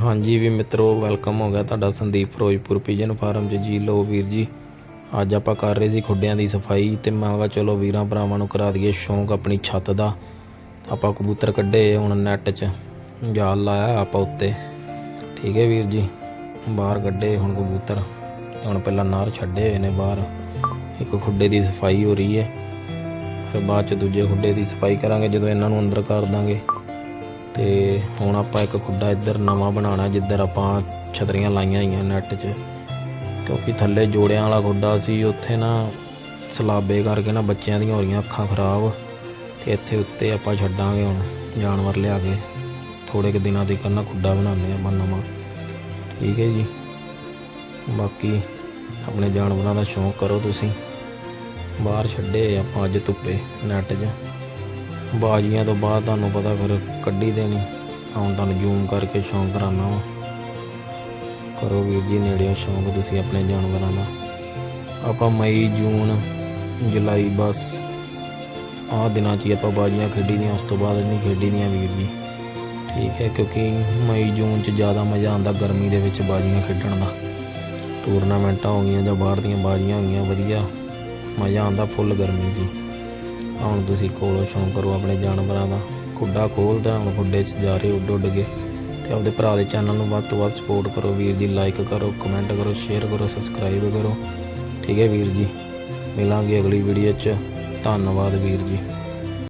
ਹਾਂਜੀ ਵੀ ਮਿੱਤਰੋ ਵੈਲਕਮ ਹੋ ਗਿਆ ਤੁਹਾਡਾ ਸੰਦੀਪ ਫਿਰੋਜ਼ਪੁਰ ਪਿਜਨ ਫਾਰਮ 'ਚ। ਜੀ ਲੋ ਵੀਰ ਜੀ, ਅੱਜ ਆਪਾਂ ਕਰ ਰਹੇ ਸੀ ਖੁੱਡਿਆਂ ਦੀ ਸਫ਼ਾਈ ਤੇ ਮੈਂ ਕਿਹਾ ਚਲੋ ਵੀਰਾਂ ਭਰਾਵਾਂ ਨੂੰ ਕਰਾ ਦਈਏ ਸ਼ੌਂਕ ਆਪਣੀ ਛੱਤ ਦਾ। ਆਪਾਂ ਕਬੂਤਰ ਕੱਢੇ ਹੁਣ ਨੈਟ 'ਚ, ਜਾਲ ਲਾਇਆ ਆਪਾਂ ਉੱਤੇ। ਠੀਕ ਹੈ ਵੀਰ ਜੀ, ਬਾਹਰ ਕੱਢੇ ਹੁਣ ਕਬੂਤਰ। ਹੁਣ ਪਹਿਲਾਂ ਨਾਰ ਛੱਡੇ ਹੋਏ ਨੇ ਬਾਹਰ। ਇੱਕ ਖੁੱਡੇ ਦੀ ਸਫ਼ਾਈ ਹੋ ਰਹੀ ਹੈ। ਫਿਰ ਬਾਅਦ 'ਚ ਦੂਜੇ ਖੁੱਡੇ ਦੀ ਸਫ਼ਾਈ ਕਰਾਂਗੇ ਜਦੋਂ ਇਹਨਾਂ ਨੂੰ ਅੰਦਰ ਕਰ ਦਾਂਗੇ। ਤੇ ਹੁਣ ਆਪਾਂ ਇੱਕ ਖੁੱਡਾ ਇੱਧਰ ਨਵਾਂ ਬਣਾਉਣਾ ਜਿੱਧਰ ਆਪਾਂ ਛਤਰੀਆਂ ਲਾਈਆਂ ਹੋਈਆਂ ਨੈੱਟ 'ਚ। ਕਿਉਂਕਿ ਥੱਲੇ ਜੋੜਿਆਂ ਵਾਲਾ ਖੁੱਡਾ ਸੀ, ਉੱਥੇ ਨਾ ਸਲਾਬੇ ਕਰਕੇ ਨਾ ਬੱਚਿਆਂ ਦੀਆਂ ਹੋ ਰਹੀਆਂ ਅੱਖਾਂ ਖਰਾਬ। ਤੇ ਇੱਥੇ ਉੱਤੇ ਆਪਾਂ ਛੱਡਾਂਗੇ ਹੁਣ, ਜਾਨਵਰ ਲਿਆ ਕੇ। ਥੋੜੇ ਕੁ ਦਿਨਾਂ ਦੀ ਕਰਨਾ ਖੁੱਡਾ ਬਣਾਉਂਦੇ ਆਪਾਂ ਨਵਾਂ। ਠੀਕ ਹੈ ਜੀ। ਬਾਕੀ ਆਪਣੇ ਜਾਨਵਰਾਂ ਦਾ ਸ਼ੌਂਕ ਕਰੋ ਤੁਸੀਂ। ਬਾਹਰ ਛੱਡੇ ਆਪਾਂ ਅੱਜ ਧੁੱਪੇ ਨੈਟ 'ਚ। ਬਾਜੀਆਂ ਤੋਂ ਬਾਅਦ ਤੁਹਾਨੂੰ ਪਤਾ ਫਿਰ ਕੱਢੀ ਦੇਣੀ। ਹੁਣ ਤੁਹਾਨੂੰ ਜ਼ੂਮ ਕਰਕੇ ਸ਼ੌਂਕ ਕਰਾਉਣਾ ਵਾ। ਕਰੋ ਵੀਰ ਜੀ, ਨੇੜਿਓਂ ਸ਼ੌਂਕ ਤੁਸੀਂ ਆਪਣੇ ਜਾਨਵਰਾਂ ਦਾ। ਆਪਾਂ ਮਈ, ਜੂਨ, ਜੁਲਾਈ, ਬਸ। ਆਹ ਦਿਨਾਂ 'ਚ ਹੀ ਆਪਾਂ ਬਾਜੀਆਂ ਖੇਡੀ ਦੀਆਂ ਉਸ ਤੋਂ ਬਾਅਦ ਨਹੀਂ ਖੇਡੀ ਦੀਆਂ ਵੀਰ ਜੀ। ਠੀਕ ਹੈ, ਕਿਉਂਕਿ ਮਈ, ਜੂਨ 'ਚ ਜ਼ਿਆਦਾ ਮਜ਼ਾ ਆਉਂਦਾ ਗਰਮੀ ਦੇ ਵਿੱਚ ਬਾਜੀਆਂ ਖੇਡਣ ਦਾ। ਟੂਰਨਾਮੈਂਟਾਂ ਹੋ ਗਈਆਂ ਜਾਂ ਬਾਹਰ ਦੀਆਂ ਬਾਜੀਆਂ ਹੋ ਗਈਆਂ, ਵਧੀਆ। ਮਜ਼ਾ ਆਉਂਦਾ ਫੁੱਲ ਗਰਮੀ 'ਚ ਹੁਣ ਤੁਸੀਂ ਕੋਲੋਂ ਸ਼ੌਂਕ ਕਰੋ ਆਪਣੇ ਜਾਨਵਰਾਂ ਦਾ। ਖੁੱਡਾ ਖੋਲਦਾ ਹੁਣ ਖੁੱਡੇ 'ਚ ਜਾ ਰਹੇ ਉੱਡ ਉੱਡ ਕੇ ਤੇ ਆਪਦੇ ਭਰਾ ਦੇ ਚੈਨਲ ਨੂੰ ਵੱਧ ਤੋਂ ਵੱਧ ਸਪੋਰਟ ਕਰੋ ਵੀਰ ਜੀ ਲਾਈਕ ਕਰੋ ਕਮੈਂਟ ਕਰੋ ਸ਼ੇਅਰ ਕਰੋ ਸਬਸਕ੍ਰਾਈਬ ਕਰੋ। ਠੀਕ ਹੈ ਵੀਰ ਜੀ, ਮਿਲਾਂਗੇ ਅਗਲੀ ਵੀਡੀਓ 'ਚ। ਧੰਨਵਾਦ ਵੀਰ ਜੀ।